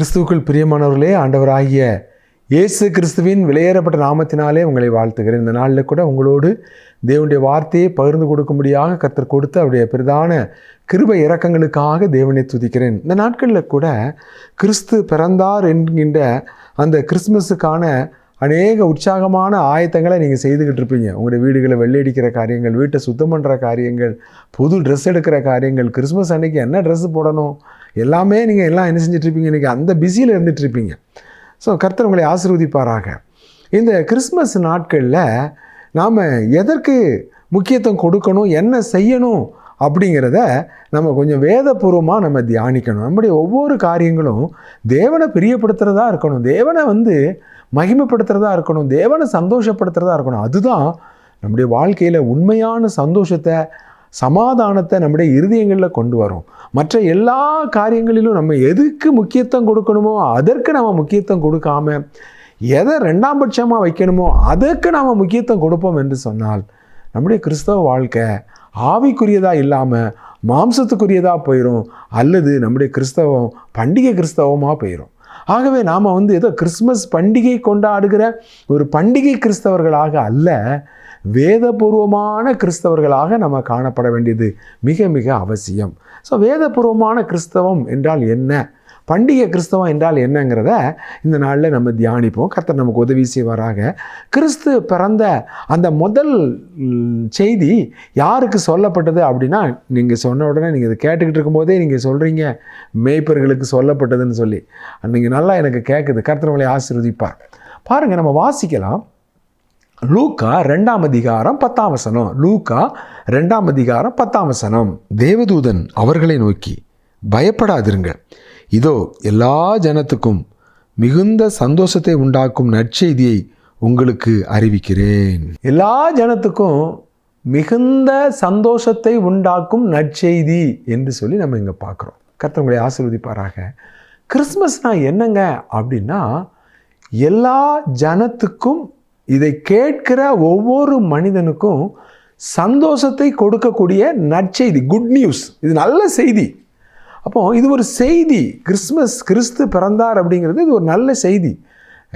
கிறிஸ்துவுக்குள் பிரியமானவர்களே ஆண்டவராகிய இயேசு கிறிஸ்துவின் விலையேறப்பட்ட நாமத்தினாலே உங்களை வாழ்த்துகிறேன். இந்த நாளில் கூட உங்களோடு தேவனுடைய வார்த்தையை பகிர்ந்து கொடுக்கும்படியாக கத்தர் கொடுத்து அவருடைய பிரதான கிருபை இறக்கங்களுக்காக தேவனை துதிக்கிறேன். இந்த நாட்களில் கூட கிறிஸ்து பிறந்தார் என்கின்ற அந்த கிறிஸ்மஸுக்கான அநேக உற்சாகமான ஆயத்தங்களை நீங்கள் செய்துக்கிட்டு இருப்பீங்க. உங்களுடைய வீடுகளை வெள்ளையடிக்கிற காரியங்கள் வீட்டை சுத்தம் பண்ணுற காரியங்கள் புது ட்ரெஸ் எடுக்கிற காரியங்கள் கிறிஸ்மஸ் அன்னைக்கு என்ன ட்ரெஸ் போடணும்? எல்லாமே நீங்கள் எல்லாம் என்ன செஞ்சிட்ருப்பீங்க இன்றைக்கி அந்த பிஸியில் இருந்துகிட்ருப்பீங்க ஸோ கர்த்தர் உங்களை ஆசிர்வதிப்பாராக. இந்த கிறிஸ்மஸ் நாட்களில் நாம் எதற்கு முக்கியத்துவம் கொடுக்கணும்? என்ன செய்யணும்? அப்படிங்கிறத நம்ம கொஞ்சம் வேதபூர்வமாக நம்ம தியானிக்கணும். நம்முடைய ஒவ்வொரு காரியங்களும் தேவனை பிரியப்படுத்துகிறதா இருக்கணும். தேவனை வந்து மகிமைப்படுத்துகிறதா இருக்கணும். தேவனை சந்தோஷப்படுத்துகிறதா இருக்கணும். அதுதான் நம்முடைய வாழ்க்கையில் உண்மையான சந்தோஷத்தை சமாதானத்தை நம்முடைய இருதயங்களில் கொண்டு வரும். மற்ற எல்லா காரியங்களிலும் நம்ம எதுக்கு முக்கியத்துவம் கொடுக்கணுமோ அதற்கு நம்ம முக்கியத்துவம் கொடுக்காம எதை ரெண்டாம் பட்சமாக வைக்கணுமோ அதற்கு நாம் முக்கியத்துவம் கொடுப்போம் என்று சொன்னால் நம்முடைய கிறிஸ்தவ வாழ்க்கை ஆவிக்குரியதாக இல்லாமல் மாம்சத்துக்குரியதாக போயிடும் அல்லது நம்முடைய கிறிஸ்தவம் பண்டிகை கிறிஸ்தவமாக போயிடும் ஆகவே நாம் வந்து ஏதோ கிறிஸ்மஸ் பண்டிகை கொண்டாடுகிற ஒரு பண்டிகை கிறிஸ்தவர்களாக அல்ல வேதபூர்வமான கிறிஸ்தவர்களாக நம்ம காணப்பட வேண்டியது மிக மிக அவசியம். ஸோ வேதபூர்வமான கிறிஸ்தவம் என்றால் என்ன? பண்டிகை கிறிஸ்தவம் என்றால் என்னங்கிறத இந்த நாளில் நம்ம தியானிப்போம். கர்த்தர் நமக்கு உதவி செய்வாராக. கிறிஸ்து பிறந்த அந்த முதல் செய்தி யாருக்கு சொல்லப்பட்டது அப்படின்னா நீங்கள் சொன்ன உடனே நீங்கள் இதை கேட்டுக்கிட்டு இருக்கும்போதே நீங்கள் சொல்கிறீங்க மேய்ப்பர்களுக்கு சொல்லப்பட்டதுன்னு சொல்லி. நீங்கள் நல்லா எனக்கு கேட்குது கர்த்தர் உங்களை ஆசீர்வதிப்பார். பாருங்கள் நம்ம வாசிக்கலாம். லூக்கா ரெண்டாம் அதிகாரம் பத்தாம் வசனம். லூக்கா ரெண்டாம் அதிகாரம் பத்தாம் வசனம். தேவதூதன் அவர்களை நோக்கி பயப்படாதிருங்கள். இதோ எல்லா ஜனத்துக்கும் மிகுந்த சந்தோஷத்தை உண்டாக்கும் நற்செய்தியை உங்களுக்கு அறிவிக்கிறேன். எல்லா ஜனத்துக்கும் மிகுந்த சந்தோஷத்தை உண்டாக்கும் நற்செய்தி என்று சொல்லி நம்ம இங்கே பார்க்குறோம். கர்த்தவங்களை ஆசிர்வதிப்பாராக. கிறிஸ்மஸ்னால் என்னங்க? அப்படின்னா எல்லா ஜனத்துக்கும் இதை கேட்கிற ஒவ்வொரு மனிதனுக்கும் சந்தோஷத்தை கொடுக்கக்கூடிய நற்செய்தி குட் நியூஸ் இது நல்ல செய்தி. அப்போ இது ஒரு செய்தி. கிறிஸ்மஸ் கிறிஸ்து பிறந்தார் அப்படிங்கிறது இது ஒரு நல்ல செய்தி.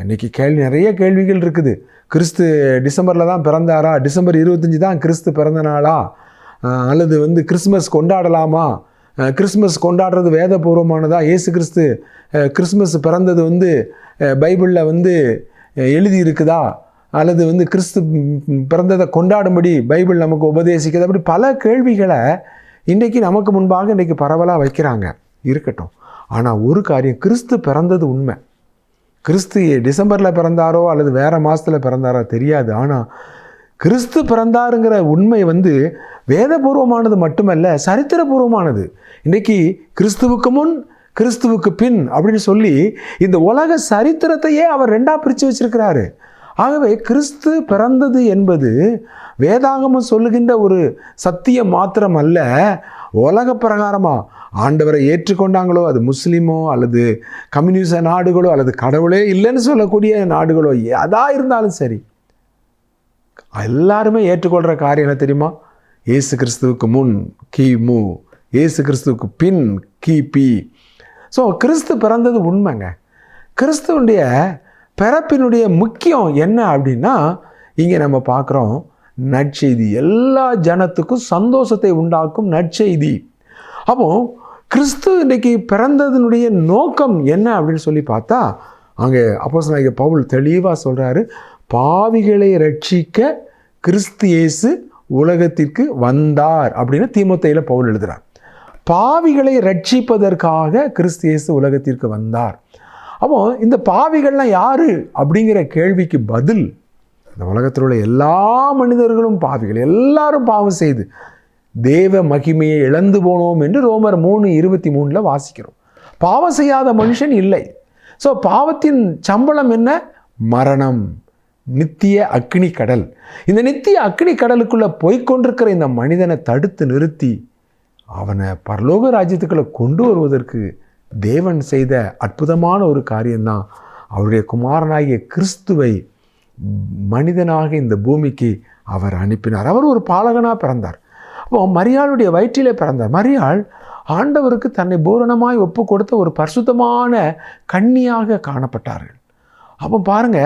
இன்னைக்கு கேள்வி நிறைய கேள்விகள் இருக்குது. கிறிஸ்து டிசம்பரில் தான் பிறந்தாரா? டிசம்பர் இருபத்தஞ்சி தான் கிறிஸ்து பிறந்த நாளா? அல்லது வந்து கிறிஸ்மஸ் கொண்டாடலாமா? கிறிஸ்மஸ் கொண்டாடுறது வேதபூர்வமானதா? இயேசு கிறிஸ்து கிறிஸ்மஸ் பிறந்தது வந்து பைபிளில் வந்து எழுதி இருக்குதா அல்லது வந்து கிறிஸ்து பிறந்ததை கொண்டாடும்படி பைபிள் நமக்கு உபதேசிக்கிறது. அப்படி பல கேள்விகளை இன்றைக்கி நமக்கு முன்பாக இன்றைக்கி பரவலாக வைக்கிறாங்க. இருக்கட்டும். ஆனால் ஒரு காரியம் கிறிஸ்து பிறந்தது உண்மை. கிறிஸ்து டிசம்பரில் பிறந்தாரோ அல்லது வேறு மாதத்தில் பிறந்தாரோ தெரியாது. ஆனால் கிறிஸ்து பிறந்தாருங்கிற உண்மை வந்து வேதபூர்வமானது மட்டுமல்ல சரித்திரபூர்வமானது. இன்றைக்கி கிறிஸ்துவுக்கு முன் கிறிஸ்துவுக்கு பின் அப்படின்னு சொல்லி இந்த உலக சரித்திரத்தையே அவர் ரெண்டாக பிரித்து வச்சிருக்கிறாரு. ஆகவே கிறிஸ்து பிறந்தது என்பது வேதாகமம் சொல்லுகின்ற ஒரு சத்தியம் மாத்திரம் அல்ல உலக பிரகாரமாக ஆண்டவரை ஏற்றுக்கொண்டாங்களோ அது முஸ்லீமோ அல்லது கம்யூனிச நாடுகளோ அல்லது கடவுளே இல்லைன்னு சொல்லக்கூடிய நாடுகளோ எதாக இருந்தாலும் சரி எல்லாருமே ஏற்றுக்கொள்கிற காரியம் என்ன தெரியுமா? இயேசு கிறிஸ்துவுக்கு முன் கி மு இயேசு கிறிஸ்துவுக்கு பின் கி பி. ஸோ கிறிஸ்து பிறந்தது உண்மைங்க. கிறிஸ்துவனுடைய பிறப்பினுடைய முக்கியம் என்ன அப்படின்னா இங்கே நம்ம பார்க்குறோம் நற்செய்தி. எல்லா ஜனத்துக்கும் சந்தோஷத்தை உண்டாக்கும் நற்செய்தி. அப்போ கிறிஸ்து இன்னைக்கு பிறந்ததனுடைய நோக்கம் என்ன அப்படின்னு சொல்லி பார்த்தா அங்கே அப்போஸ் பவுல் தெளிவாக சொல்கிறாரு பாவிகளை ரட்சிக்க கிறிஸ்து இயேசு உலகத்திற்கு வந்தார் அப்படின்னு திமுத்தையில் பவுல் எழுதுகிறார் பாவிகளை ரட்சிப்பதற்காக கிறிஸ்து இயேசு உலகத்திற்கு வந்தார். அப்போ இந்த பாவிகள்லாம் யார் அப்படிங்கிற கேள்விக்கு பதில் இந்த உலகத்தில் உள்ள எல்லா மனிதர்களும் பாவிகள். எல்லாரும் பாவம் செய்து தேவ மகிமையை இழந்து போனோம் என்று ரோமர் மூணு இருபத்தி மூணில் வாசிக்கிறோம். பாவம் செய்யாத மனுஷன் இல்லை. ஸோ பாவத்தின் சம்பளம் என்ன? மரணம். நித்திய அக்னி கடல். இந்த நித்திய அக்னி கடலுக்குள்ளே போய்க்கொண்டிருக்கிற இந்த மனிதனை தடுத்து நிறுத்தி அவனை பரலோக ராஜ்யத்துக்குள்ள கொண்டு வருவதற்கு தேவன் செய்த அற்புதமான ஒரு காரியம்தான். அவருடைய குமாரனாகிய கிறிஸ்துவை மனிதனாக இந்த பூமிக்கு அவர் அனுப்பினார். அவர் ஒரு பாலகனாக பிறந்தார். அப்போ மரியாளுடைய வயிற்றிலே பிறந்தார். மரியாள் ஆண்டவருக்கு தன்னை பூரணமாய் ஒப்பு கொடுத்த ஒரு பரிசுத்தமான கன்னியாக காணப்பட்டார்கள். அப்போ பாருங்க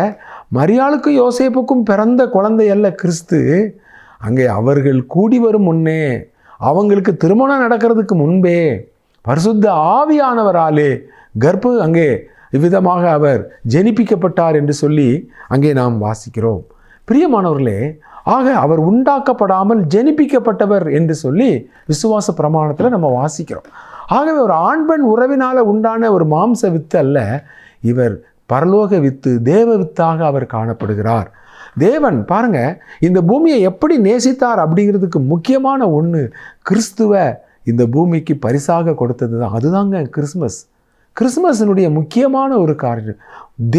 மரியாளுக்கும் யோசேப்புக்கும் பிறந்த குழந்தை அல்ல கிறிஸ்து. அங்கே அவர்கள் கூடி வரும் முன்னே அவங்களுக்கு திருமணம் நடக்கிறதுக்கு முன்பே பரிசுத்த ஆவியானவராலே கர்ப்ப அங்கே இவ்விதமாக அவர் ஜெனிப்பிக்கப்பட்டார் என்று சொல்லி அங்கே நாம் வாசிக்கிறோம். பிரியமானவர்களே ஆக அவர் உண்டாக்கப்படாமல் ஜெனிப்பிக்கப்பட்டவர் என்று சொல்லி விசுவாச பிரமாணத்தில் நம்ம வாசிக்கிறோம். ஆகவே ஒரு ஆண் பெண் உறவினால் உண்டான ஒரு மாம்ச வித்து அல்ல இவர் பரலோக வித்து தேவ வித்தாக அவர் காணப்படுகிறார். தேவன் பாருங்க இந்த பூமியை எப்படி நேசித்தார் அப்படிங்கிறதுக்கு முக்கியமான ஒன்று கிறிஸ்துவ இந்த பூமிக்கு பரிசாக கொடுத்தது தான் அதுதாங்க கிறிஸ்மஸ் கிறிஸ்மஸினுடைய முக்கியமான ஒரு காரியம்.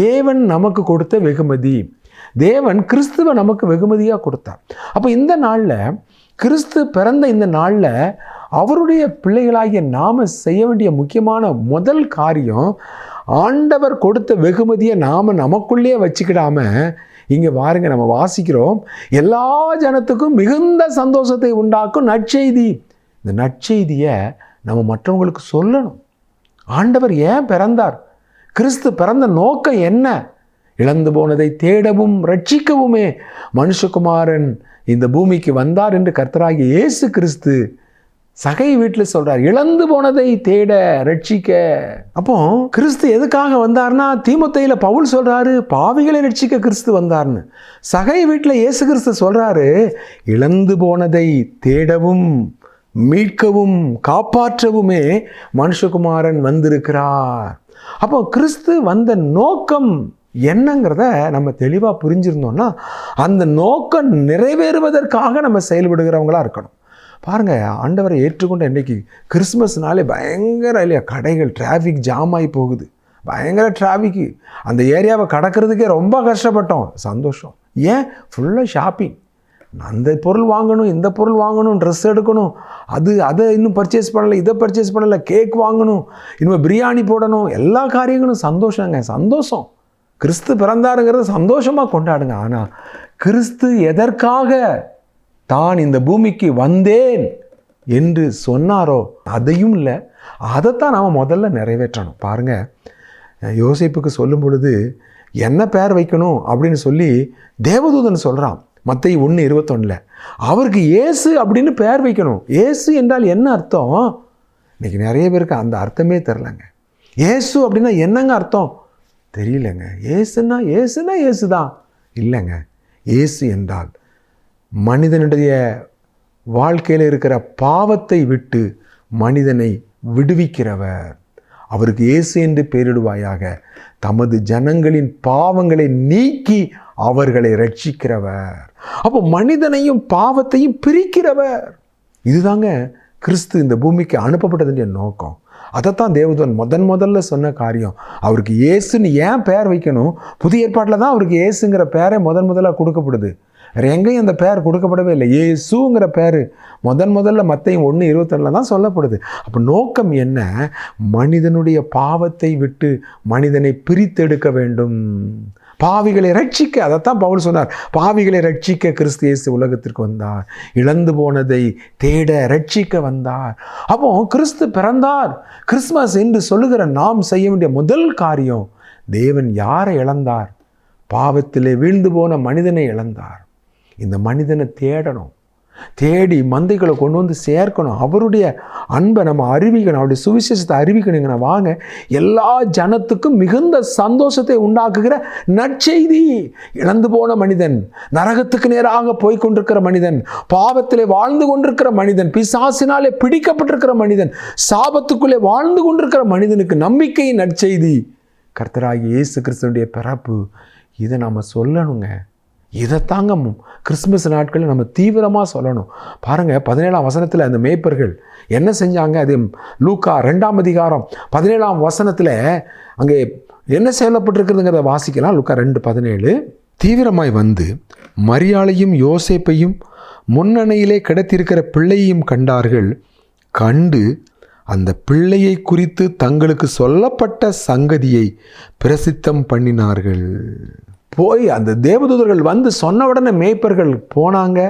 தேவன் நமக்கு கொடுத்த வெகுமதி. தேவன் கிறிஸ்துவ நமக்கு வெகுமதியாக கொடுத்தார். அப்போ இந்த நாளில் கிறிஸ்து பிறந்த இந்த நாளில் அவருடைய பிள்ளைகளாகிய நாம் செய்ய வேண்டிய முக்கியமான முதல் காரியம் ஆண்டவர் கொடுத்த வெகுமதியை நாம் நமக்குள்ளேயே வச்சுக்கிடாம இங்கே பாருங்க நம்ம வாசிக்கிறோம். எல்லா ஜனத்துக்கும் மிகுந்த சந்தோஷத்தை உண்டாக்கும் நற்செய்தி. இந்த நற்செய்தியை நம்ம மற்றவங்களுக்கு சொல்லணும். ஆண்டவர் ஏன் பிறந்தார்? கிறிஸ்து பிறந்த நோக்கம் என்ன? இழந்து போனதை தேடவும் ரட்சிக்கவுமே மனுஷகுமாரன் இந்த பூமிக்கு வந்தார் என்று கர்த்தராகிய இயேசு கிறிஸ்து சகை வீட்டில் சொல்கிறார் இழந்து போனதை தேட ரட்சிக்க அப்போ கிறிஸ்து எதுக்காக வந்தார்னா தீமுத்தையில் பவுல் சொல்கிறாரு பாவிகளை ரட்சிக்க கிறிஸ்து வந்தார்னு. சகை வீட்டில் இயேசு கிறிஸ்து சொல்கிறாரு இழந்து போனதை தேடவும் மீட்கவும் காப்பாற்றவுமே மனுஷகுமாரன் வந்திருக்கிறார். அப்போ கிறிஸ்து வந்த நோக்கம் என்னங்கிறத நம்ம தெளிவாக புரிஞ்சிருந்தோம்னா அந்த நோக்கம் நிறைவேறுவதற்காக நம்ம செயல்படுகிறவங்களா இருக்கணும். பாருங்கள் ஆண்டவரை ஏற்றுக்கொண்ட இன்றைக்கி கிறிஸ்மஸ்னாலே பயங்கர இல்லையா கடைகள் டிராஃபிக் ஜாம் ஆகி போகுது. பயங்கர டிராஃபிக்கு அந்த ஏரியாவை கடக்கிறதுக்கே ரொம்ப கஷ்டப்பட்டோம். சந்தோஷம். ஏன்? ஃபுல்லாக ஷாப்பிங் அந்த பொருள் வாங்கணும் இந்த பொருள் வாங்கணும் ட்ரெஸ் எடுக்கணும். அது அதை இன்னும் பர்ச்சேஸ் பண்ணலை இதை பர்ச்சேஸ் பண்ணலை கேக் வாங்கணும் இனிமேல் பிரியாணி போடணும். எல்லா காரியங்களும் சந்தோஷங்க சந்தோஷம். கிறிஸ்து பிறந்தாருங்கிறத சந்தோஷமாக கொண்டாடுங்க. ஆனால் கிறிஸ்து எதற்காக தான் இந்த பூமிக்கு வந்தேன் என்று சொன்னாரோ அதையும் இல்லை. அதைத்தான் நாம் முதல்ல நிறைவேற்றணும். பாருங்கள் யோசிப்புக்கு சொல்லும் பொழுது என்ன பேர் வைக்கணும்? அப்படின்னு சொல்லி தேவதூதன் சொல்கிறான் மற்ற ஒன்று இருபத்தொன்னில். அவருக்கு ஏசு அப்படின்னு பெயர் வைக்கணும். ஏசு என்றால் என்ன அர்த்தம்? இன்னைக்கு நிறைய பேருக்கு அந்த அர்த்தமே தெரிலங்க ஏசு அப்படின்னா என்னங்க அர்த்தம்? தெரியலங்க. ஏசுன்னா ஏசுனா ஏசு தான் இல்லைங்க. ஏசு என்றால் மனிதனுடைய வாழ்க்கையில் இருக்கிற பாவத்தை விட்டு மனிதனை விடுவிக்கிறவர். அவருக்கு இயேசு என்று பெயரிடுவாயாக. தமது ஜனங்களின் பாவங்களை நீக்கி அவர்களை ரட்சிக்கிறவர் அப்போ மனிதனையும் பாவத்தையும் பிரிக்கிறவர். இதுதாங்க கிறிஸ்து இந்த பூமிக்கு அனுப்பப்பட்டதுடைய நோக்கம். அதைத்தான் தேவதன் முதன் முதல்ல சொன்ன காரியம். அவருக்கு ஏசுன்னு ஏன் பெயர் வைக்கணும்? புதிய ஏற்பாட்டில் தான் அவருக்கு ஏசுங்கிற பெயரே முதன் முதலாக கொடுக்கப்படுது. வேறு எங்கேயும் அந்த பெயர் கொடுக்கப்படவே இல்லை. ஏசுங்கிற பேர் முதன் முதல்ல மத்தையும் ஒன்று இருபத்தொன்னில் தான் சொல்லப்படுது. அப்போ நோக்கம் என்ன? மனிதனுடைய பாவத்தை விட்டு மனிதனை பிரித்தெடுக்க வேண்டும். பாவிகளை ரட்சிக்க அதைத்தான் பவுல் சொன்னார். பாவிகளை ரட்சிக்க கிறிஸ்து இயேசு உலகத்திற்கு வந்தார். இழந்து போனதை தேட ரட்சிக்க வந்தார். அப்போ கிறிஸ்து பிறந்தார். கிறிஸ்மஸ் என்று சொல்லுகிற நாம் செய்ய வேண்டிய முதல் காரியம் தேவன் யாரை இழந்தார்? பாவத்திலே வீழ்ந்து போன மனிதனை இழந்தார். இந்த மனிதனை தேடணும். தேடி மந்தைகளை கொண்டு வந்து சேர்க்கணும். அவருடைய அன்பை நம்ம அறிவிக்கணும். அவருடைய சுவிசேஷத்தை அறிவிக்கணுங்கண்ணா வாங்க எல்லா ஜனத்துக்கும் மிகுந்த சந்தோஷத்தை உண்டாக்குகிற நற்செய்தி. இழந்து போன மனிதன் நரகத்துக்கு நேராக போய் கொண்டிருக்கிற மனிதன் பாவத்திலே வாழ்ந்து கொண்டிருக்கிற மனிதன் பிசாசினாலே பிடிக்கப்பட்டிருக்கிற மனிதன் சாபத்துக்குள்ளே வாழ்ந்து கொண்டிருக்கிற மனிதனுக்கு நம்பிக்கையின் நற்செய்தி. கர்த்தராகி இயேசு கிறிஸ்தனுடைய பிறப்பு. இதை நம்ம சொல்லணுங்க. இதைத்தாங்க கிறிஸ்மஸ் நாட்களில் நம்ம தீவிரமாக சொல்லணும். பாருங்கள் பதினேழாம் வசனத்தில் அந்த மேய்ப்பர்கள் என்ன செஞ்சாங்க? அது லூக்கா ரெண்டாம் அதிகாரம் பதினேழாம் வசனத்தில் அங்கே என்ன செயலப்பட்டிருக்கிறதுங்கிறத வாசிக்கலாம். லூக்கா ரெண்டு பதினேழு. தீவிரமாய் வந்து மரியாளையும் யோசேப்பையும் முன்னணையிலே கிடத்திருக்கிற பிள்ளையையும் கண்டார்கள். கண்டு அந்த பிள்ளையை குறித்து தங்களுக்கு சொல்லப்பட்ட சங்கதியை பிரசித்தம் பண்ணினார்கள். போய் அந்த தேவதூதர்கள் வந்து சொன்ன உடனே மேய்ப்பர்கள் போனாங்க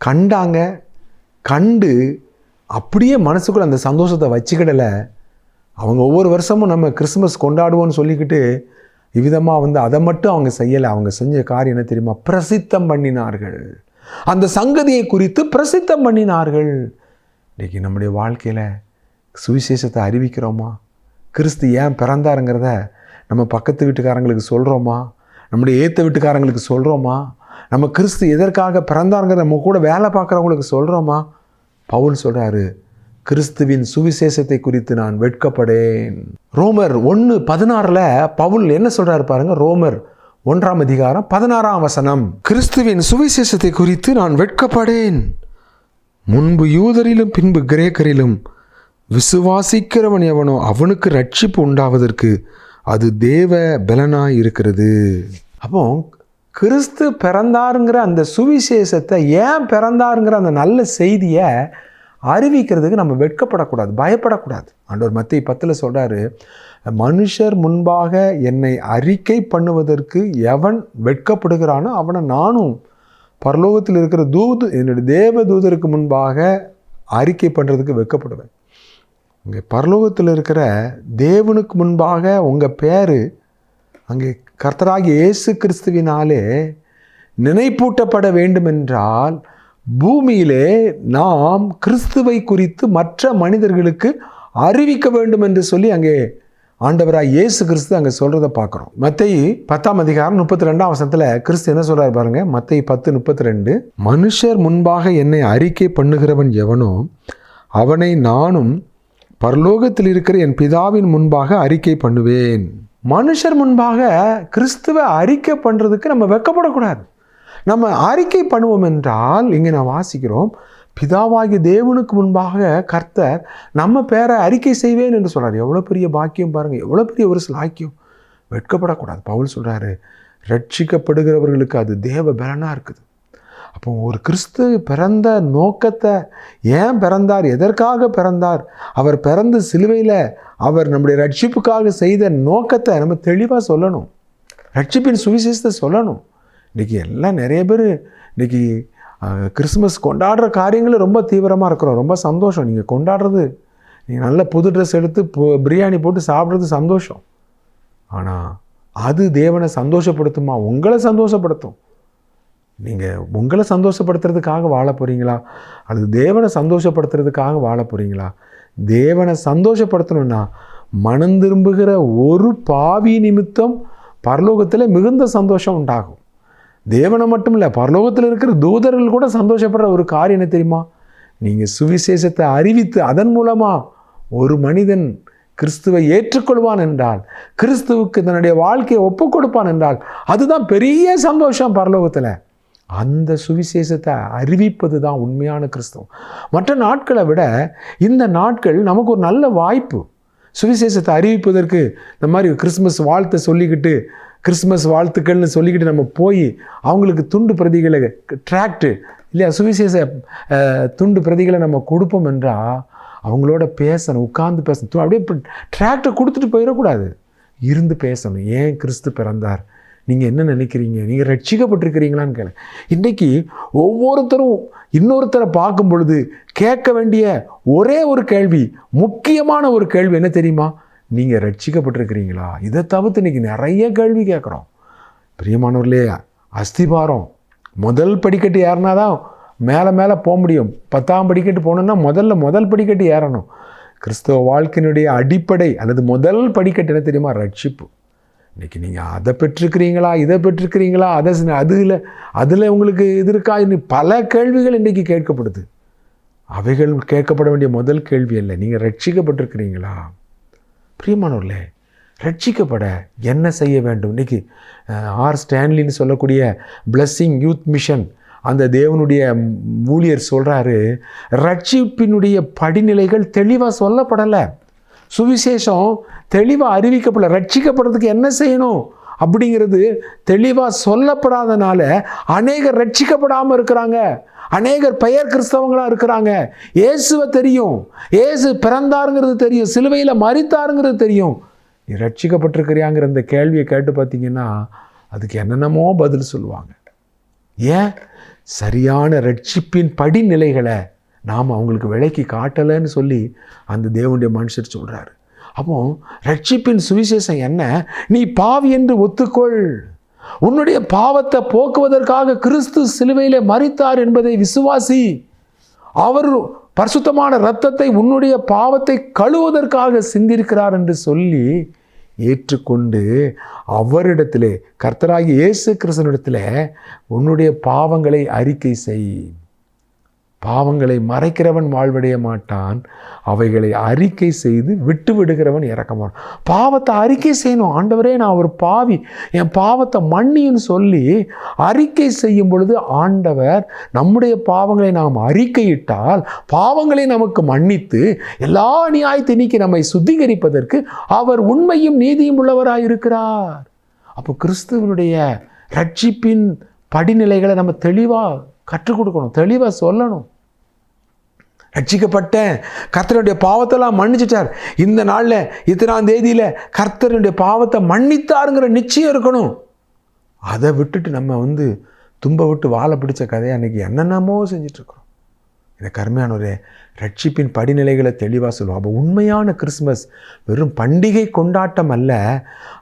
கண்டாங்க. கண்டு அப்படியே மனசுக்குள்ள அந்த சந்தோஷத்தை வச்சுக்கிடலை. அவங்க ஒவ்வொரு வருஷமும் நம்ம கிறிஸ்மஸ் கொண்டாடுவோம்னு சொல்லிக்கிட்டு இவ்விதமாக வந்து அதை மட்டும் அவங்க செய்யலை. அவங்க செஞ்ச காரியம் என்ன தெரியுமா? பிரசித்தம் பண்ணினார்கள். அந்த சங்கதியை குறித்து பிரசித்தம் பண்ணினார்கள். இன்றைக்கி நம்முடைய வாழ்க்கையில் சுவிசேஷத்தை அறிவிக்கிறோமா? கிறிஸ்து ஏன் பிறந்தாருங்கிறத நம்ம பக்கத்து வீட்டுக்காரங்களுக்கு சொல்கிறோமா நம்முடைய ஏற்ற வீட்டுக்காரங்களுக்கு சொல்கிறோமா நம்ம கிறிஸ்து எதற்காக பிறந்தாருங்கிறத நம்ம கூட வேலை பார்க்குறவங்களுக்கு சொல்கிறோமா பவுல் சொல்கிறாரு கிறிஸ்துவின் சுவிசேஷத்தை குறித்து நான் வெட்கப்படேன். ரோமர் ஒன்று பதினாறில் பவுல் என்ன சொல்கிறாரு பாருங்கள் ரோமர் ஒன்றாம் அதிகாரம் பதினாறாம் வசனம். கிறிஸ்துவின் சுவிசேஷத்தை குறித்து நான் வெட்கப்படேன். முன்பு யூதரிலும் பின்பு கிரேக்கரிலும் விசுவாசிக்கிறவன் எவனோ அவனுக்கு ரட்சிப்பு உண்டாவதற்கு அது தேவ பலனாக இருக்கிறது. அப்போ கிறிஸ்து பிறந்தாருங்கிற அந்த சுவிசேஷத்தை ஏன் பிறந்தாருங்கிற அந்த நல்ல செய்தியை அறிவிக்கிறதுக்கு நம்ம வெட்கப்படக்கூடாது பயப்படக்கூடாது. ஆண்டவர் மத்திய பத்தில் சொல்கிறாரு மனுஷர் முன்பாக என்னை அறிக்கை பண்ணுவதற்கு எவன் வெட்கப்படுகிறானோ அவனை நானும் பரலோகத்தில் இருக்கிற தூது என்னுடைய தேவ தூதருக்கு முன்பாக அறிக்கை பண்ணுறதுக்கு வெட்கப்படுவேன். இங்கே பரலோகத்தில் இருக்கிற தேவனுக்கு முன்பாக உங்கள் பேர் அங்கே கர்த்தராகிய இயேசு கிறிஸ்துவினாலே நினைப்பூட்டப்பட வேண்டுமென்றால் பூமியிலே நாம் கிறிஸ்துவை குறித்து மற்ற மனிதர்களுக்கு அறிவிக்க வேண்டும் என்று சொல்லி அங்கே ஆண்டவராக இயேசு கிறிஸ்து அங்கே சொல்கிறத பார்க்குறோம். மத்தேயு பத்தாம் அதிகாரம் முப்பத்தி ரெண்டாம் வசனத்தில் கிறிஸ்து என்ன சொல்கிறார் பாருங்கள் மத்தேயு பத்து முப்பத்தி ரெண்டு. மனுஷர் முன்பாக என்னை அறிக்கை பண்ணுகிறவன் எவனோ அவனை நானும் பரலோகத்தில் இருக்கிற என் பிதாவின் முன்பாக அறிக்கை பண்ணுவேன். மனுஷர் முன்பாக கிறிஸ்துவை அறிக்கை பண்ணுறதுக்கு நம்ம வெக்கப்படக்கூடாது. நம்ம அறிக்கை பண்ணுவோம் என்றால் இங்கே நான் வாசிக்கிறோம் பிதாவாகிய தேவனுக்கு முன்பாக கர்த்தர் நம்ம பேரை அறிக்கை செய்வேன் என்று சொல்கிறார் எவ்வளோ பெரிய பாக்கியம் பாருங்கள் எவ்வளோ பெரிய ஒரு சிலாக்கியம். வெட்கப்படக்கூடாது. பவுல் சொல்கிறாரு ரட்சிக்கப்படுகிறவர்களுக்கு அது தேவ பலனாக இருக்குது. அப்போ ஒரு கிறிஸ்து பிறந்த நோக்கத்தை ஏன் பிறந்தார்? எதற்காக பிறந்தார்? அவர் பிறந்து சிலுவையில் அவர் நம்முடைய ரட்சிப்புக்காக செய்த நோக்கத்தை நம்ம தெளிவாக சொல்லணும். ரட்சிப்பின் சுவிசேஷத்தை சொல்லணும். இன்றைக்கி எல்லாம் நிறைய பேர் இன்றைக்கி கிறிஸ்மஸ் கொண்டாடுற காரியங்களும் ரொம்ப தீவிரமாக இருக்கிறோம். ரொம்ப சந்தோஷம். நீங்கள் கொண்டாடுறது நீங்கள் நல்ல புது ட்ரெஸ் எடுத்து பிரியாணி போட்டு சாப்பிட்றது சந்தோஷம். ஆனால் அது தேவனை சந்தோஷப்படுத்துமா? உங்களை சந்தோஷப்படுத்தும். நீங்கள் உங்களை சந்தோஷப்படுத்துறதுக்காக வாழ போகிறீங்களா அல்லது தேவனை சந்தோஷப்படுத்துறதுக்காக வாழ போகிறீங்களா தேவனை சந்தோஷப்படுத்தணும்னா மனம் திரும்புகிற ஒரு பாவி நிமித்தம் பரலோகத்தில் மிகுந்த சந்தோஷம் உண்டாகும். தேவனை மட்டும் இல்லை பரலோகத்தில் இருக்கிற தூதர்கள் கூட சந்தோஷப்படுற ஒரு காரியம் என்ன தெரியுமா? நீங்கள் சுவிசேஷத்தை அறிவித்து அதன் மூலமாக ஒரு மனிதன் கிறிஸ்துவை ஏற்றுக்கொள்வான் என்றால் கிறிஸ்துவுக்கு தன்னுடைய வாழ்க்கையை ஒப்புக் கொடுப்பான் என்றால் அதுதான் பெரிய சந்தோஷம் பரலோகத்தில். அந்த சுவிசேஷத்தை அறிவிப்பது தான் உண்மையான கிறிஸ்தவம். மற்ற நாட்களை விட இந்த நாட்கள் நமக்கு ஒரு நல்ல வாய்ப்பு. சுவிசேஷத்தை அறிவிப்பதற்கு இந்த மாதிரி கிறிஸ்மஸ் வாழ்த்தை சொல்லிக்கிட்டு கிறிஸ்மஸ் வாழ்த்துக்கள்னு சொல்லிக்கிட்டு நம்ம போய் அவங்களுக்கு துண்டு பிரதிகளை ட்ராக்டு இல்லையா? சுவிசேஷ துண்டு பிரதிகளை நம்ம கொடுப்போம் என்றால் அவங்களோட பேசணும் உட்கார்ந்து பேசணும். அப்படியே ட்ராக்டை கொடுத்துட்டு போயிடக்கூடாது. இருந்து பேசணும். ஏன் கிறிஸ்து பிறந்தார்? நீங்கள் என்ன நினைக்கிறீங்க? நீங்கள் ரட்சிக்கப்பட்டிருக்கிறீங்களான்னு கேளு. இன்றைக்கி ஒவ்வொருத்தரும் இன்னொருத்தரை பார்க்கும் பொழுது கேட்க வேண்டிய ஒரே ஒரு கேள்வி முக்கியமான ஒரு கேள்வி என்ன தெரியுமா? நீங்கள் ரட்சிக்கப்பட்டிருக்கிறீங்களா? இதை தவிர்த்து இன்றைக்கி நிறைய கேள்வி கேட்குறோம். பிரியமானவர்களே அஸ்திபாரம் முதல் படிக்கட்டு ஏறினா தான் மேலே மேலே போக முடியும். பத்தாம் படிக்கட்டு போகணுன்னா முதல்ல முதல் படிக்கட்டு ஏறணும். கிறிஸ்தவ வாழ்க்கையினுடைய அடிப்படை அல்லது முதல் படிக்கட்டு என்ன தெரியுமா? ரட்சிப்பு. இன்றைக்கி நீங்கள் அதை பெற்றிருக்கிறீங்களா இதை பெற்றிருக்கிறீங்களா? அதை அதில் அதில் உங்களுக்கு இது இருக்கா இன்னும் பல கேள்விகள் இன்றைக்கி கேட்கப்படுது. அவைகள் கேட்கப்பட வேண்டிய முதல் கேள்வி இல்லை நீங்கள் ரட்சிக்கப்பட்டிருக்கிறீங்களா? பிரியமானவர்களே ரட்சிக்கப்பட என்ன செய்ய வேண்டும்? இன்னைக்கு ஆர். ஸ்டான்லின்னு சொல்லக்கூடிய பிளஸ்ஸிங் யூத் மிஷன் அந்த தேவனுடைய ஊழியர் சொல்கிறாரு ரட்சிப்பினுடைய படிநிலைகள் தெளிவாக சொல்லப்படலை. சுவிசேஷம் தெளிவாக அறிவிக்கப்படல. ரட்சிக்கப்படுறதுக்கு என்ன செய்யணும்? அப்படிங்கிறது தெளிவாக சொல்லப்படாதனால அநேகர் ரட்சிக்கப்படாமல் இருக்கிறாங்க. அநேகர் பெயர் கிறிஸ்தவங்களாக இருக்கிறாங்க. இயேசுவை தெரியும். இயேசு பிறந்தாருங்கிறது தெரியும். சிலுவையில் மறித்தாருங்கிறது தெரியும். நீ ரட்சிக்கப்பட்டிருக்கிறியாங்கிற இந்த கேள்வியை கேட்டு பார்த்தீங்கன்னா அதுக்கு என்னென்னமோ பதில் சொல்லுவாங்க. ஏன்? சரியான ரட்சிப்பின் படிநிலைகளை நாம் அவங்களுக்கு விலைக்கு காட்டலைன்னு சொல்லி அந்த தேவனுடைய மனுஷர் சொல்கிறாரு அப்போ ரட்சிப்பின் சுவிசேஷம் என்ன? நீ பாவி என்று ஒத்துக்கொள். உன்னுடைய பாவத்தை போக்குவதற்காக கிறிஸ்து சிலுவையிலே மறித்தார் என்பதை விசுவாசி. அவர் பரிசுத்தமான இரத்தத்தை உன்னுடைய பாவத்தை கழுவதற்காக சிந்திருக்கிறார் என்று சொல்லி ஏற்றுக்கொண்டு அவரிடத்திலே கர்த்தராகி இயேசு கிறிஸ்தனிடத்தில் உன்னுடைய பாவங்களை அறிக்கை செய். பாவங்களை மறைக்கிறவன் வாழ்வடைய மாட்டான். அவைகளை அறிக்கை செய்து விட்டு விடுகிறவன் இறக்கமான் பாவத்தை அறிக்கை செய்யணும். ஆண்டவரே நான் ஒரு பாவி. என் பாவத்தை மன்னின்னு சொல்லி அறிக்கை செய்யும் பொழுது ஆண்டவர் நம்முடைய பாவங்களை நாம் அறிக்கையிட்டால் பாவங்களை நமக்கு மன்னித்து எல்லா நியாயத்தை நீக்கி நம்மை சுத்திகரிப்பதற்கு அவர் உண்மையும் நீதியும் உள்ளவராக இருக்கிறார். அப்போ கிறிஸ்துவனுடைய ரட்சிப்பின் படிநிலைகளை நம்ம தெளிவாக கற்றுக் கொடுக்கணும். தெளிவாக சொல்லணும். ரட்சிக்கப்பட்டேன். கர்த்தருடைய பாவத்தெல்லாம் மன்னிச்சிட்டார். இந்த நாளில் இத்தனாம் தேதியில் கர்த்தருடைய பாவத்தை மன்னித்தாருங்கிற நிச்சயம் இருக்கணும். அதை விட்டுட்டு நம்ம வந்து தும்ப விட்டு வாழை பிடிச்ச கதையை அன்றைக்கி என்னென்னமோ செஞ்சிட்ருக்குறோம். இந்த கருமையானவரே ரட்சிப்பின் படிநிலைகளை தெளிவாக சொல்லுவோம். அப்போ உண்மையான கிறிஸ்மஸ் வெறும் பண்டிகை கொண்டாட்டம் அல்ல.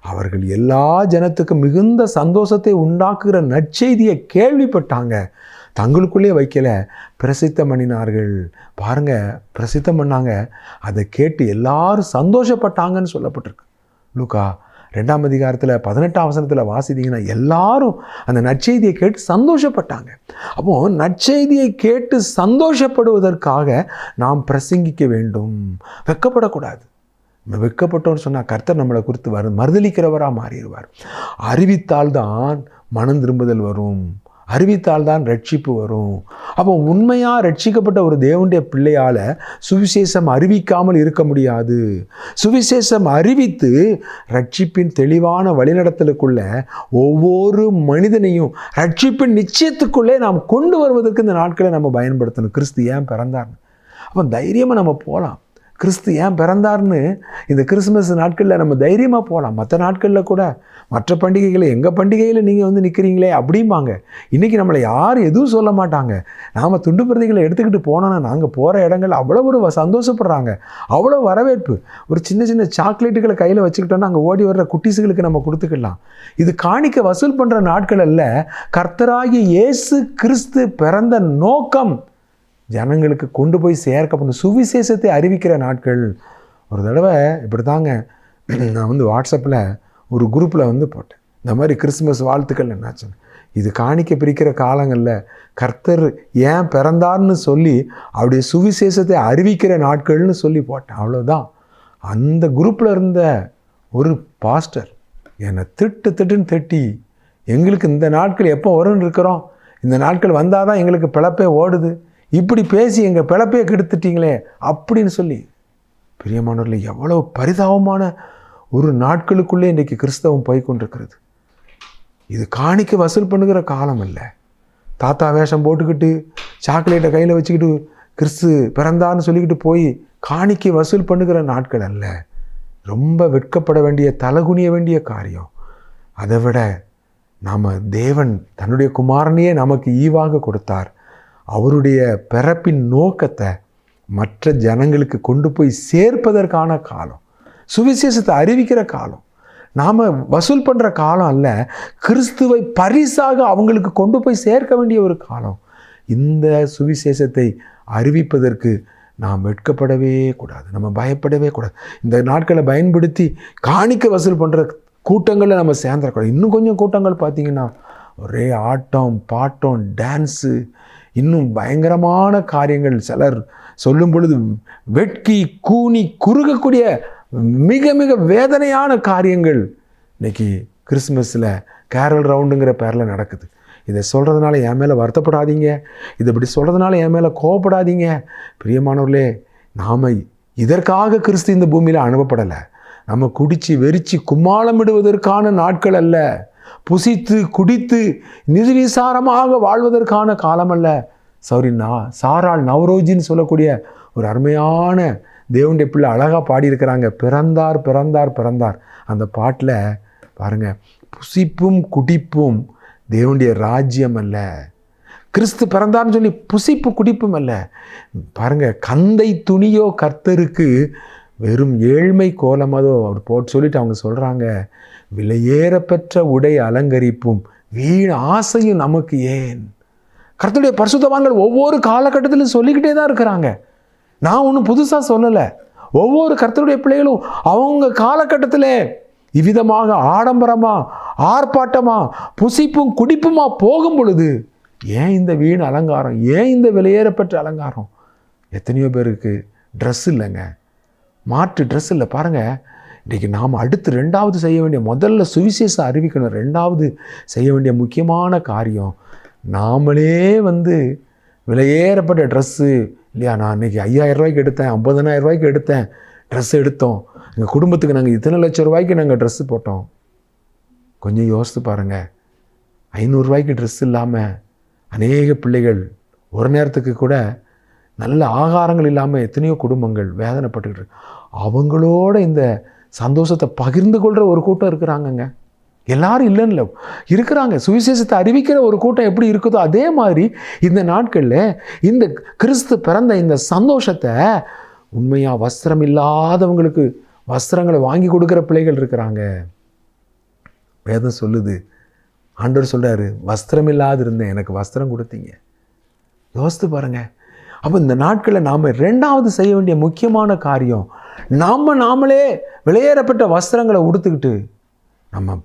அவர்கள் எல்லா ஜனத்துக்கும் மிகுந்த சந்தோஷத்தை உண்டாக்குகிற நற்செய்தியை கேள்விப்பட்டாங்க. தங்களுக்குள்ளே வைக்கல. பிரசித்தம் பண்ணினார்கள் பாருங்க பிரசித்தம் பண்ணாங்க. அதை கேட்டு எல்லாரும் சந்தோஷப்பட்டாங்கன்னு சொல்லப்பட்டிருக்கு. லூக்கா ரெண்டாம் அதிகாரத்தில் பதினெட்டாம் அவசரத்தில் வாசித்தீங்கன்னா எல்லாரும் அந்த நற்செய்தியை கேட்டு சந்தோஷப்பட்டாங்க. அப்போது நற்செய்தியை கேட்டு சந்தோஷப்படுவதற்காக நாம் பிரசங்கிக்க வேண்டும். வெக்கப்படக்கூடாது. நம்ம வெக்கப்பட்டோன்னு சொன்னால் கர்த்தர் நம்மளை குறித்து வரும் மறுதளிக்கிறவராக மாறிடுவார். அறிவித்தால் தான் மனம் திரும்புதல் வரும். அறிவித்தால் தான் ரட்சிப்பு வரும். அப்போ உண்மையாக ரட்சிக்கப்பட்ட ஒரு தேவனுடைய பிள்ளையால் சுவிசேஷம் அறிவிக்காமல் இருக்க முடியாது. சுவிசேஷம் அறிவித்து ரட்சிப்பின் தெளிவான வழிநடத்தலுக்குள்ள ஒவ்வொரு மனிதனையும் ரட்சிப்பின் நிச்சயத்துக்குள்ளே நாம் கொண்டு வருவதற்கு இந்த நாட்களை நம்ம பயன்படுத்தணும். கிறிஸ்து ஏன் பிறந்தார்னு. அப்போ தைரியமாக நம்ம போகலாம் கிறிஸ்து ஏன் பிறந்தார்னு இந்த கிறிஸ்மஸ் நாட்களில் நம்ம தைரியமாக போகலாம் மற்ற நாட்களில் கூட மற்ற பண்டிகைகளை எங்கள் பண்டிகையில் நீங்கள் வந்து நிற்கிறீங்களே அப்படிம்பாங்க. இன்றைக்கி நம்மளை யாரும் எதுவும் சொல்ல மாட்டாங்க. நாம் துண்டு பிரதிகளை எடுத்துக்கிட்டு போனோன்னா நாங்கள் போகிற இடங்கள் அவ்வளோ ஒரு சந்தோஷப்படுறாங்க. அவ்வளோ வரவேற்பு. ஒரு சின்ன சின்ன சாக்லேட்டுகளை கையில் வச்சுக்கிட்டோன்னா அங்கே ஓடி வர்ற குட்டீஸுகளுக்கு நம்ம கொடுத்துக்கலாம். இது காணிக்க வசூல் பண்ணுற நாட்கள் அல்ல. கர்த்தராகி இயேசு கிறிஸ்து பிறந்த நோக்கம். ஜனங்களுக்கு கொண்டு போய் சேர்க்கப்படும் சுவிசேஷத்தை அறிவிக்கிற நாட்கள். ஒரு தடவை இப்படி தாங்க நான் வந்து வாட்ஸ்அப்பில் ஒரு குரூப்பில் வந்து போட்டேன். இந்த மாதிரி கிறிஸ்மஸ் வாழ்த்துக்கள் என்னாச்சுன்னு. இது காணிக்க பிரிக்கிற காலங்களில் கர்த்தர் ஏன் பிறந்தார்னு சொல்லி அவருடைய சுவிசேஷத்தை அறிவிக்கிற நாட்கள்னு சொல்லி போட்டேன். அவ்வளோதான் அந்த குரூப்பில் இருந்த ஒரு பாஸ்டர் என்னை திட்டு திட்டுன்னு திட்டி எங்களுக்கு இந்த நாட்கள் எப்போ வரும்னு இருக்கிறோம்? இந்த நாட்கள் வந்தால் தான் எங்களுக்கு பிழப்பே ஓடுது. இப்படி பேசி எங்கள் பிழப்பே கெடுத்துட்டீங்களே அப்படின்னு சொல்லி பிரியமானவர்கள் எவ்வளோ பரிதாபமான ஒரு நாட்களுக்குள்ளே இன்றைக்கு கிறிஸ்தவம் போய்கொண்டிருக்கிறது. இது காணிக்க வசூல் பண்ணுகிற காலம் இல்லை தாத்தா வேஷம் போட்டுக்கிட்டு சாக்லேட்டை கையில் வச்சுக்கிட்டு கிறிஸ்து பிறந்தான்னு சொல்லிக்கிட்டு போய் காணிக்கை வசூல் பண்ணுகிற நாட்கள் அல்ல. ரொம்ப வெட்கப்பட வேண்டிய தலகுனிய வேண்டிய காரியம். அதை விட நாம் தேவன் தன்னுடைய குமாரனையே நமக்கு ஈவாக கொடுத்தார். அவருடைய பிறப்பின் நோக்கத்தை மற்ற ஜனங்களுக்கு கொண்டு போய் சேர்ப்பதற்கான காலம் சுவிசேஷத்தை அறிவிக்கிற காலம் நாம் வசூல் பண்ணுற காலம் அல்ல கிறிஸ்துவை பரிசாக அவங்களுக்கு கொண்டு போய் சேர்க்க வேண்டிய ஒரு காலம். இந்த சுவிசேஷத்தை அறிவிப்பதற்கு நாம் வெட்கப்படவே கூடாது நம்ம பயப்படவே கூடாது. இந்த நாட்களை பயன்படுத்தி காணிக்க வசூல் பண்ணுற கூட்டங்களில் நம்ம சேர்ந்துடக்கூடாது இன்னும் கொஞ்சம் கூட்டங்கள் பார்த்திங்கன்னா ஒரே ஆட்டம் பாட்டம் டான்ஸு இன்னும் பயங்கரமான காரியங்கள். சிலர் சொல்லும் பொழுது வெட்கி கூனி குறுகக்கூடிய மிக மிக வேதனையான காரியங்கள். இன்னைக்கு கிறிஸ்மஸில் கேரல் ரவுண்டுங்கிற பேரில் நடக்குது. இதை சொல்கிறதுனால என் மேலே வருத்தப்படாதீங்க. இதை இப்படி சொல்கிறதுனால என் மேலே கோவப்படாதீங்க. பிரியமானவர்களே நாம் இதற்காக கிறிஸ்து இந்த பூமியில் அனுப்பப்படலை. நம்ம குடித்து வெறிச்சு கும்மாளமிடுவதற்கான நாட்கள் அல்ல. புசித்து குடித்து நிதிவிசாரமாக வாழ்வதற்கான காலம் அல்ல சாரி நா சாராள் நவரோஜின்னு சொல்லக்கூடிய ஒரு அருமையான தேவனுடைய பிள்ளை அழகாக பாடியிருக்கிறாங்க. பிறந்தார் பிறந்தார் பிறந்தார். அந்த பாட்டில் பாருங்கள் புசிப்பும் குடிப்பும் தேவனுடைய ராஜ்யம் அல்ல. கிறிஸ்து பிறந்தார்னு சொல்லி புசிப்பு குடிப்பும் அல்ல. பாருங்க கந்தை துணியோ கர்த்தருக்கு வெறும் ஏழ்மை கோலமதோ அவர் போட்டு சொல்லிட்டு அவங்க சொல்கிறாங்க விலையேறப்பெற்ற உடை அலங்கரிப்பும் வீண் ஆசையும் நமக்கு ஏன்? கர்த்தருடைய பரிசுத்தவான்கள் ஒவ்வொரு காலகட்டத்திலும் சொல்லிக்கிட்டே தான் இருக்கிறாங்க. நான் ஒன்றும் புதுசாக சொல்லலை. ஒவ்வொரு கர்த்தருடைய பிள்ளைகளும் அவங்க காலகட்டத்தில் இவ்விதமாக ஆடம்பரமாக ஆர்ப்பாட்டமாக புசிப்பும் குடிப்புமாக போகும் பொழுது ஏன் இந்த வீண் அலங்காரம் ஏன் இந்த விலையேறப்பெற்ற அலங்காரம்? எத்தனையோ பேருக்கு ட்ரெஸ் இல்லைங்க. மாற்று ட்ரெஸ் இல்லை. பாருங்கள் இன்றைக்கி நாம் அடுத்து ரெண்டாவது செய்ய வேண்டிய முதல்ல சுவிசேஷம் அறிவிக்கணும். ரெண்டாவது செய்ய வேண்டிய முக்கியமான காரியம் நாமளே வந்து விலையேறப்பட்ட ட்ரெஸ்ஸு இல்லையா? நான் இன்றைக்கி ஐயாயிரம் ரூபாய்க்கு எடுத்தேன் ஐம்பதனாயிரம் ரூபாய்க்கு எடுத்தேன் ட்ரெஸ் எடுத்தோம். எங்கள் குடும்பத்துக்கு நாங்கள் இத்தனை லட்சம் ரூபாய்க்கு நாங்கள் ட்ரெஸ்ஸு போட்டோம். கொஞ்சம் யோசித்து பாருங்கள் ஐநூறுரூவாய்க்கு ட்ரெஸ் இல்லாமல் அநேக பிள்ளைகள் ஒரு நேரத்துக்கு கூட நல்ல ஆகாரங்கள் இல்லாமல் எத்தனையோ குடும்பங்கள் வேதனைப்பட்டுக்கிட்டு அவங்களோட இந்த சந்தோஷத்தை பகிர்ந்து கொள்கிற ஒரு கூட்டம் இருக்கிறாங்கங்க. எல்லாரும் இல்லைன்னு இல்லை இருக்கிறாங்க. சுவிசேஷத்தை அறிவிக்கிற ஒரு கூட்டம் எப்படி இருக்குதோ அதே மாதிரி இந்த நாட்களில் இந்த கிறிஸ்து பிறந்த இந்த சந்தோஷத்தை உண்மையாக வஸ்திரம் இல்லாதவங்களுக்கு வஸ்திரங்களை வாங்கி கொடுக்குற பிள்ளைகள் இருக்கிறாங்க. வேதம் சொல்லுது. ஆண்டவர் சொல்கிறாரு வஸ்திரம் இல்லாது இருந்தேன் எனக்கு வஸ்திரம் கொடுத்தீங்க. யோசித்து பாருங்கள் அப்போ இந்த நாட்களில் நாம் ரெண்டாவது செய்ய வேண்டிய முக்கியமான காரியம் நாம் நாமளே விலையேறப்பட்ட வஸ்திரங்களை உடுத்துக்கிட்டு நம்ம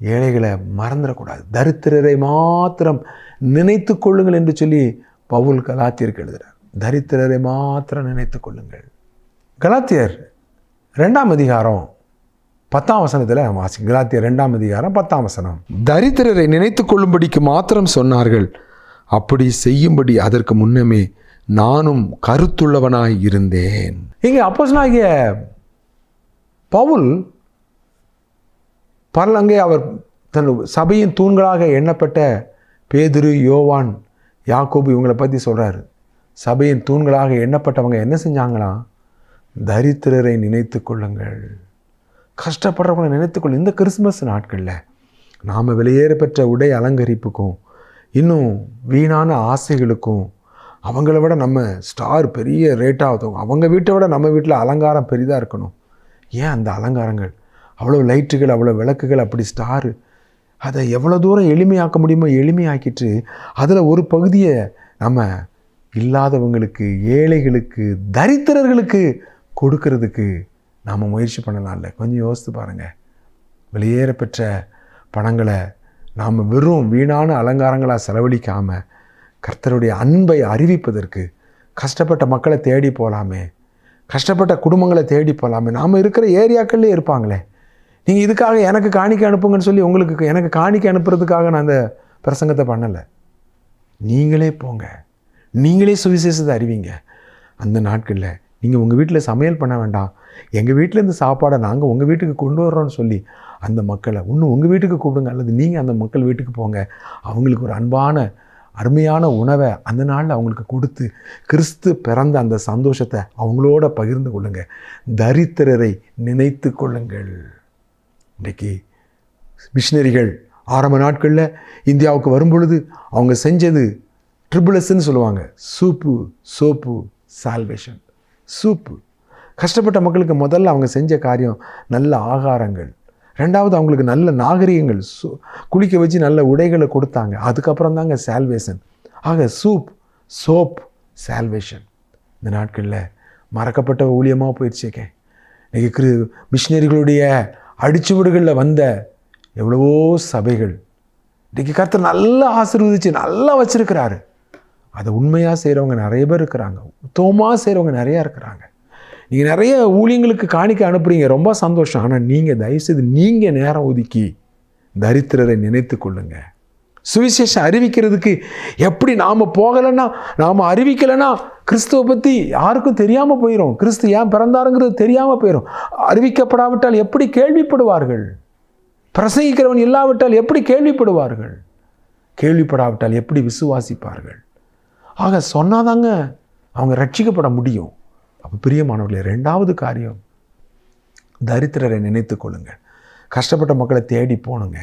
ஏழைகளை மறந்துடக்கூடாது. தரித்திரரை மாத்திரம் நினைத்து கொள்ளுங்கள் என்று சொல்லி பவுல் கலாத்தியருக்கு எழுதுகிறார். தரித்திரரை மாத்திரம் நினைத்து கொள்ளுங்கள். கலாத்தியர் ரெண்டாம் அதிகாரம் பத்தாம் வசனத்தில் வாசி கலாத்தியர் ரெண்டாம் அதிகாரம் பத்தாம் வசனம். தரித்திரரை நினைத்து கொள்ளும்படிக்கு மாத்திரம் சொன்னார்கள். அப்படி செய்யும்படி அதற்கு முன்னமே நானும் கருத்துள்ளவனாய் இருந்தேன். இங்கே அப்போஸ்தலனாகிய பவுல் பரல் அங்கே அவர் தன் சபையின் தூண்களாக எண்ணப்பட்ட பேதுரு யோவான் யாக்கோபு இவங்களை பற்றி சொல்கிறாரு சபையின் தூண்களாக எண்ணப்பட்டவங்க என்ன செஞ்சாங்களாம் தரித்திரரை நினைத்து கொள்ளுங்கள். கஷ்டப்படுறவங்களை நினைத்துக்கொள்ள இந்த கிறிஸ்மஸ் நாட்களில் நாம் வெளியேற பெற்ற உடை அலங்கரிப்புக்கும் இன்னும் வீணான ஆசைகளுக்கும் அவங்கள விட நம்ம ஸ்டார் பெரிய ரேட்டாக அவங்க வீட்டை விட நம்ம வீட்டில் அலங்காரம் பெரிதாக இருக்கணும். ஏன் அந்த அலங்காரங்கள்? அவ்வளோ லைட்டுகள் அவ்வளோ விளக்குகள் அப்படி ஸ்டாரு. அதை எவ்வளோ தூரம் எளிமையாக்க முடியுமோ எளிமையாக்கிட்டு அதில் ஒரு பகுதியை நம்ம இல்லாதவங்களுக்கு ஏழைகளுக்கு தரித்திரர்களுக்கு கொடுக்கறதுக்கு நாம் முயற்சி பண்ணலாம்ல கொஞ்சம் யோசித்து பாருங்கள் வெளியேற பெற்ற பணங்களை நாம் வெறும் வீணான அலங்காரங்களாக செலவழிக்காமல் கர்த்தருடைய அன்பை அறிவிப்பதற்கு கஷ்டப்பட்ட மக்களை தேடி போகலாமே. கஷ்டப்பட்ட குடும்பங்களை தேடி போகலாமே நாம் இருக்கிற ஏரியாக்கள்லேயே இருப்பாங்களே. நீங்கள் இதுக்காக எனக்கு காணிக்க அனுப்புங்கன்னு சொல்லி உங்களுக்கு எனக்கு காணிக்கை அனுப்புறதுக்காக நான் அந்த பிரசங்கத்தை பண்ணலை. நீங்களே போங்க. நீங்களே சுவிசேஷத்தை அறிவிங்க. அந்த நாட்களில் நீங்கள் உங்கள் வீட்டில் சமையல் பண்ண வேண்டாம். எங்கள் வீட்டில் இந்த சாப்பாடை நாங்கள் உங்கள் வீட்டுக்கு கொண்டு வர்றோம்னு சொல்லி அந்த மக்களை இன்னும் உங்கள் வீட்டுக்கு கூப்பிடுங்க. அல்லது நீங்கள் அந்த மக்கள் வீட்டுக்கு போங்க. அவங்களுக்கு ஒரு அன்பான அருமையான உணவை அந்த நாளில் அவங்களுக்கு கொடுத்து கிறிஸ்து பிறந்த அந்த சந்தோஷத்தை அவங்களோட பகிர்ந்து கொள்ளுங்க. தரித்திரரை நினைத்து கொள்ளுங்கள். இன்றைக்கி மிஷினரிகள் ஆரம்ப நாட்களில் இந்தியாவுக்கு வரும்பொழுது அவங்க செஞ்சது ட்ரிபிளஸ்ன்னு சொல்லுவாங்க. Soup soap salvation soup. கஷ்டப்பட்ட மக்களுக்கு முதல்ல அவங்க செஞ்ச காரியம் நல்ல ஆகாரங்கள். ரெண்டாவது அவங்களுக்கு நல்ல நாகரிகங்கள் சு குளிக்க வச்சு நல்ல உடைகளை கொடுத்தாங்க. அதுக்கப்புறம் தாங்க சால்வேஷன் ஆக சூப் சோப் சால்வேஷன் இந்த நாட்களில் மறக்கப்பட்ட ஊழியமாக போயிடுச்சேக்கே. இன்றைக்கி கிரு மிஷினரிகளுடைய அடிச்சுவடுகளில் வந்த எவ்வளவோ சபைகள் இன்றைக்கி கர்த்தர் நல்லா ஆசீர்வதிச்சு நல்லா வச்சுருக்கிறாரு. அதை உண்மையாக செய்கிறவங்க நிறைய பேர் இருக்கிறாங்க. உத்தமமாக செய்கிறவங்க நிறையா இருக்கிறாங்க. நீங்கள் நிறைய ஊழியங்களுக்கு காணிக்க அனுப்புறீங்க. ரொம்ப சந்தோஷம். ஆனால் நீங்கள் தயவுசெய்து நீங்கள் நேரம் ஒதுக்கி தரித்திரரை நினைத்து கொள்ளுங்க. சுவிசேஷம் அறிவிக்கிறதுக்கு எப்படி நாம் போகலைன்னா நாம் அறிவிக்கலைன்னா கிறிஸ்துவை பற்றி யாருக்கும் தெரியாமல் போயிடும் கிறிஸ்து ஏன் பிறந்தாருங்கிறது தெரியாமல் போயிடும் அறிவிக்கப்படாவிட்டால் எப்படி கேள்விப்படுவார்கள்? பிரசங்கிக்கிறவன் இல்லாவிட்டால் எப்படி கேள்விப்படுவார்கள்? கேள்விப்படாவிட்டால் எப்படி விசுவாசிப்பார்கள்? ஆக சொன்னாதாங்க அவங்க ரட்சிக்கப்பட முடியும். அப்போ பிரியமானவர்களே ரெண்டாவது காரியம் தரித்திரரை நினைத்து கொள்ளுங்கள். கஷ்டப்பட்ட மக்களை தேடி போகணுங்க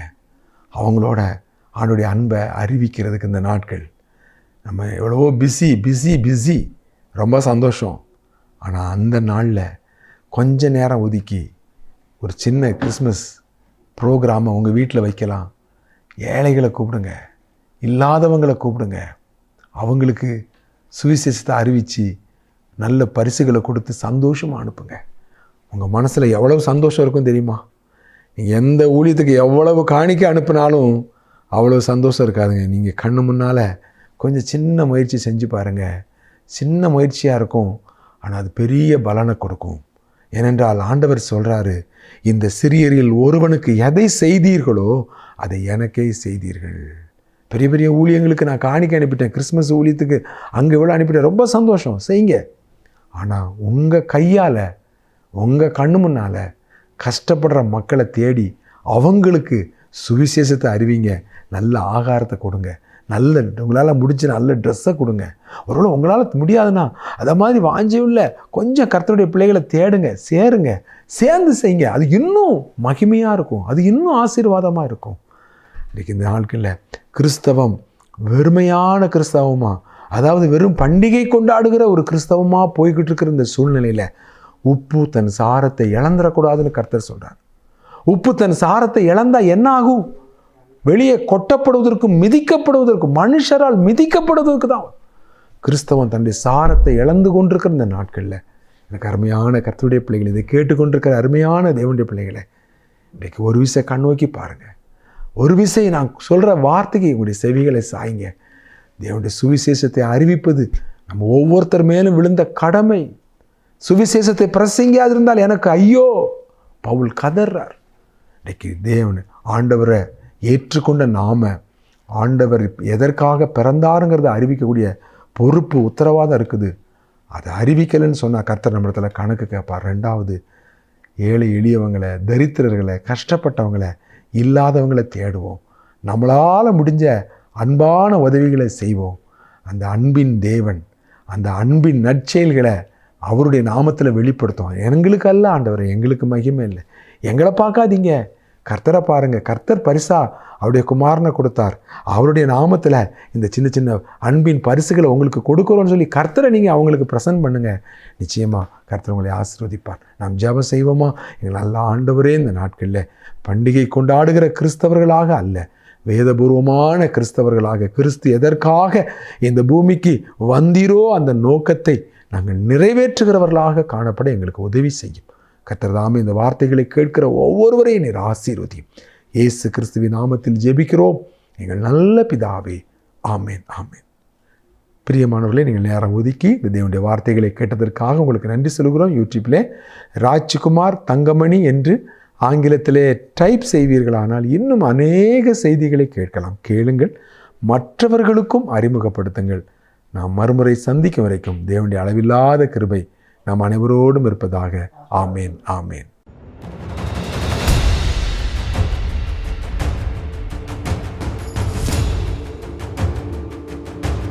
அவங்களோட ஆண்டுடைய அன்பை அறிவிக்கிறதுக்கு இந்த நாட்கள் நம்ம எவ்வளவோ பிஸி பிஸி பிஸி ரொம்ப சந்தோஷம். ஆனால் அந்த நாளில் கொஞ்ச நேரம் ஒதுக்கி ஒரு சின்ன கிறிஸ்மஸ் ப்ரோக்ராமை உங்கள் வீட்டில் வைக்கலாம். ஏழைகளை கூப்பிடுங்க. இல்லாதவங்களை கூப்பிடுங்க. அவங்களுக்கு சுவிசேஷத்தை அறிவித்து நல்ல பரிசுகளை கொடுத்து சந்தோஷமாக அனுப்புங்க. உங்கள் மனசில் எவ்வளவு சந்தோஷம் இருக்கும் தெரியுமா? நீங்கள் எந்த ஊழியத்துக்கு எவ்வளவு காணிக்க அனுப்பினாலும் அவ்வளோ சந்தோஷம் இருக்காதுங்க. நீங்கள் கண்ணு முன்னால் கொஞ்சம் சின்ன முயற்சி செஞ்சு பாருங்கள் சின்ன முயற்சியாக இருக்கும். ஆனால் அது பெரிய பலனை கொடுக்கும். ஏனென்றால் ஆண்டவர் சொல்கிறாரு இந்த சிறியரில் ஒருவனுக்கு எதை செய்தீர்களோ அதை எனக்கே செய்தீர்கள். பெரிய பெரிய ஊழியங்களுக்கு நான் காணிக்க அனுப்பிட்டேன். கிறிஸ்மஸ் ஊழியத்துக்கு அங்கே இவ்வளோ அனுப்பிட்டேன். ரொம்ப சந்தோஷம். செய்யுங்க. ஆனால் உங்கள் கையால் உங்கள் கண்ணு முன்னால் கஷ்டப்படுற மக்களை தேடி அவங்களுக்கு சுவிசேஷத்தை அறிவிங்க. நல்ல ஆகாரத்தை கொடுங்க. நல்ல உங்களால் முடிஞ்ச நல்ல ட்ரெஸ்ஸை கொடுங்க. ஒருவேளை உங்களால் முடியாதுன்னா அதை மாதிரி வாஞ்சியுள்ள கொஞ்சம் கர்த்தருடைய பிள்ளைகளை தேடுங்க சேருங்க. சேர்ந்து செய்யுங்க. அது இன்னும் மகிமையாக இருக்கும். அது இன்னும் ஆசீர்வாதமாக இருக்கும். இன்றைக்கி இந்த நாட்களில் கிறிஸ்தவம் வெறுமையான கிறிஸ்தவமாக அதாவது வெறும் பண்டிகை கொண்டாடுகிற ஒரு கிறிஸ்தவமாக போய்கிட்டு இருக்கிற இந்த சூழ்நிலையில் உப்பு தன் சாரத்தை இழந்துடக்கூடாதுன்னு கர்த்தர் சொல்கிறார் உப்பு தன் சாரத்தை இழந்தால் என்ன ஆகும் வெளியே கொட்டப்படுவதற்கும் மிதிக்கப்படுவதற்கும் மனுஷரால் மிதிக்கப்படுவதற்கு தான். கிறிஸ்தவன் தன்னுடைய சாரத்தை இழந்து கொண்டிருக்கிற இந்த நாட்களில் எனக்கு அருமையான கர்த்தருடைய பிள்ளைகளை இதை கேட்டுக்கொண்டிருக்கிற அருமையான தேவனுடைய பிள்ளைகளை இன்றைக்கு ஒரு விசை கண் நோக்கி பாருங்கள் ஒரு விசை நான் சொல்கிற வார்த்தைக்கு உங்களுடைய செவிகளை சாய்ங்க. தேவனுடைய சுவிசேஷத்தை அறிவிப்பது நம்ம ஒவ்வொருத்தர் மேலும் விழுந்த கடமை. சுவிசேஷத்தை பிரசங்கியாதிருந்தால் எனக்கு ஐயோ. பவுல் கதறார். இன்றைக்கு தேவன் ஆண்டவரை ஏற்றுக்கொண்ட நாம் ஆண்டவர் எதற்காக பிறந்தாருங்கிறத அறிவிக்கக்கூடிய பொறுப்பு உத்தரவாதம் இருக்குது. அதை அறிவிக்கலைன்னு சொன்னால் கர்த்தர் நம்மிடத்தில் கணக்கு கேட்பார். ரெண்டாவது ஏழை எளியவங்களை தரித்திரர்களை கஷ்டப்பட்டவங்களை இல்லாதவங்களை தேடுவோம். நம்மளால் முடிஞ்ச அன்பான உதவிகளை செய்வோம். அந்த அன்பின் தேவன் அந்த அன்பின் நற்செயல்களை அவருடைய நாமத்தில் வெளிப்படுத்துவோம் எங்களுக்கு அல்ல ஆண்டவர் எங்களுக்கு மகிமை இல்லை. எங்களை பார்க்காதீங்க. கர்த்தரை பாருங்கள் கர்த்தர் பரிசா அவருடைய குமாரனை கொடுத்தார். அவருடைய நாமத்தில் இந்த சின்ன சின்ன அன்பின் பரிசுகளை உங்களுக்கு கொடுக்குறோன்னு சொல்லி கர்த்தரை நீங்கள் அவங்களுக்கு ப்ரெசன்ட் பண்ணுங்கள் நிச்சயமாக கர்த்தர் உங்களை ஆசீர்வதிப்பார். நாம் ஜெபம் செய்வோமா? எங்கள் நல்ல ஆண்டவரே இந்த நாட்களில் பண்டிகை கொண்டாடுகிற கிறிஸ்தவர்களாக அல்ல. வேதபூர்வமான கிறிஸ்தவர்களாக கிறிஸ்து எதற்காக இந்த பூமிக்கு வந்தீரோ அந்த நோக்கத்தை நாங்கள் நிறைவேற்றுகிறவர்களாக காணப்பட எங்களுக்கு உதவி செய்யும். கத்தர்தாமே இந்த வார்த்தைகளை கேட்கிற ஒவ்வொருவரையும் நீர் ஆசீர்வதியும். இயேசு கிறிஸ்துவின் நாமத்தில் ஜெபிக்கிறோம். எங்கள் நல்ல பிதாவே ஆமேன் ஆமேன். பிரியமானவர்களே நீங்கள் நேரம் ஒதுக்கி இந்த தேவனுடைய வார்த்தைகளை கேட்டதற்காக உங்களுக்கு நன்றி சொல்கிறோம். யூடியூப்பில் ராஜ்குமார் தங்கமணி என்று ஆங்கிலத்திலே டைப் செய்வீர்களானால் இன்னும் அநேக செய்திகளை கேட்கலாம். கேளுங்கள். மற்றவர்களுக்கும் அறிமுகப்படுத்துங்கள். நாம் மறுமுறை சந்திக்கும் வரைக்கும் தேவனுடைய அளவில்லாத கிருபை நாம் அனைவரோடும் இருப்பதாக. ஆமேன். ஆமேன்.